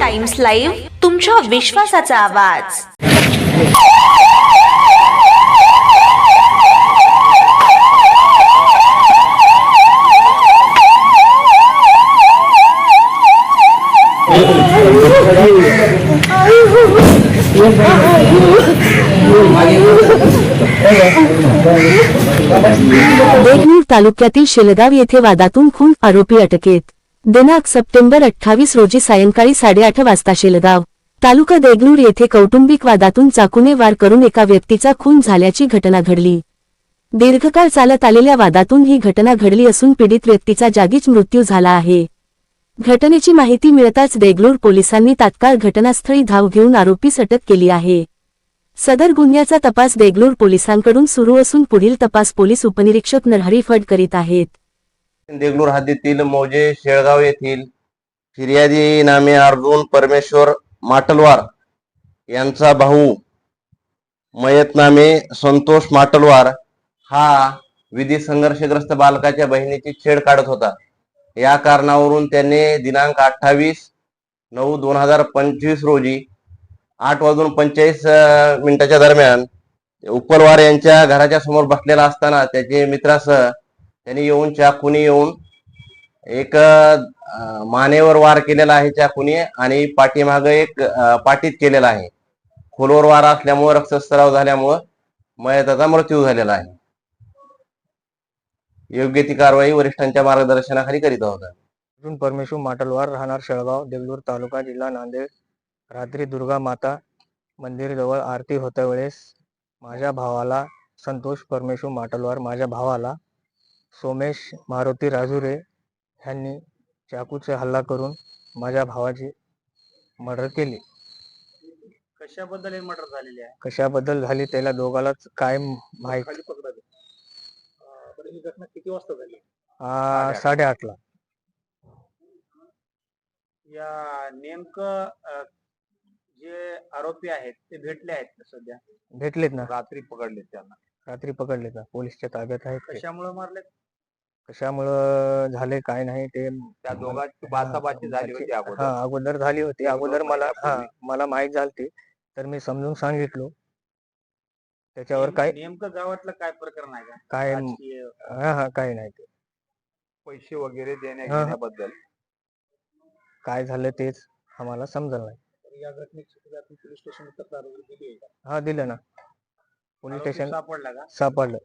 Times live तुमच्या विश्वासाचा आवाज. देगलूर तालुक्यातील शिलगाव येथे वादातून खून आरोपी अटकेत. दिनांक सप्टेंबर अठ्ठावीस रोजी सायंकाळी साडेआठ वाजता शेलगाव तालुका देगलूर येथे कौटुंबिक वादातून चाकूने वार करून एका व्यक्तीचा खून झाल्याची घटना घडली. दीर्घकाळ चालत आलेल्या वादातून ही घटना घडली असून पीडित व्यक्तीचा जागीच मृत्यू झाला आहे. घटनेची माहिती मिळताच देगलूर पोलिसांनी तात्काळ घटनास्थळी धाव घेऊन आरोपीस अटक केली आहे. सदर गुन्ह्याचा तपास देगलूर पोलिसांकडून सुरू असून पुढील तपास पोलीस उपनिरीक्षक नरहरी फड करीत आहेत. देगलूर हद्दीतील मौजे शेळगाव येथील फिर्यादी नामे अर्जुन परमेश्वर माटलवार यांचा भाऊ मयत नामे संतोष माटलवार हा विधी संघर्षग्रस्त बालकाच्या बहिणीची छेड काढत होता. या कारणावरून त्याने दिनांक अठ्ठावीस नऊ दोन हजार पंचवीस रोजी आठ वाजून पंचेचाळीस मिनिटाच्या दरम्यान उपलवार यांच्या घराच्या समोर बसलेला असताना त्याचे मित्रासह त्यांनी येऊन चाकूने येऊन एक मानेवर वार केलेला आहे चाकूने आणि पाठीमाग एक पाटीत पाठीत केलेला आहे. खोलवर वार असल्यामुळे रक्तस्राव झाल्यामुळं मयताचा मृत्यू झालेला आहे. योग्य ती कारवाई वरिष्ठांच्या मार्गदर्शनाखाली करीत आहोत. अर्जुन परमेश्वर माटलवार राहणार शेळगाव देगलूर तालुका जिल्हा नांदेड. रात्री दुर्गा माता मंदिरजवळ आरती होत्या वेळेस माझ्या भावाला संतोष परमेश्वर माटलवार माझ्या भावाला सोमेश मारुती राजुरे ह्यांनी चाकूचे हल्ला करून माझ्या भावाची मर्डर केली. कशाबद्दल हे मर्डर झालेले आहे? कशाबद्दल झाली त्याला दोघालाच काय माहीत? खाली बरं ही घटना किती वाजता झाली? आ, साडेआठला. या नेमकं अं, जे आरोपी आहेत ते भेटले आहेत का सध्या? भेटलेत ना. रात्री पकडले त्यांना. रात्री पकडलेत ना. पोलीसच्या ताब्यात आहेत ते. कशामुळे मारले कशामुळं झाले काय नाही ते त्या दोघांची बाचाबाची झाली होती अगोदर. हा अगोदर झाली होती. अगोदर मला हा. मला माहीत झालती तर मी समजून सांगितलो. त्याच्यावर काय नेमकं गावातलं काय प्रकरण आहे का? काय राजकीय हा हा काय नाही ते. पैसे वगैरे देण्या हा. घेण्याबद्दल? काय झालं तेच आम्हाला समजलं नाही. या घटनेची पोलीस स्टेशन तक्रार दिली आहे का? हा दिलं ना. पोलीस आरोपी स्टेशन सापडला का? सापडलं.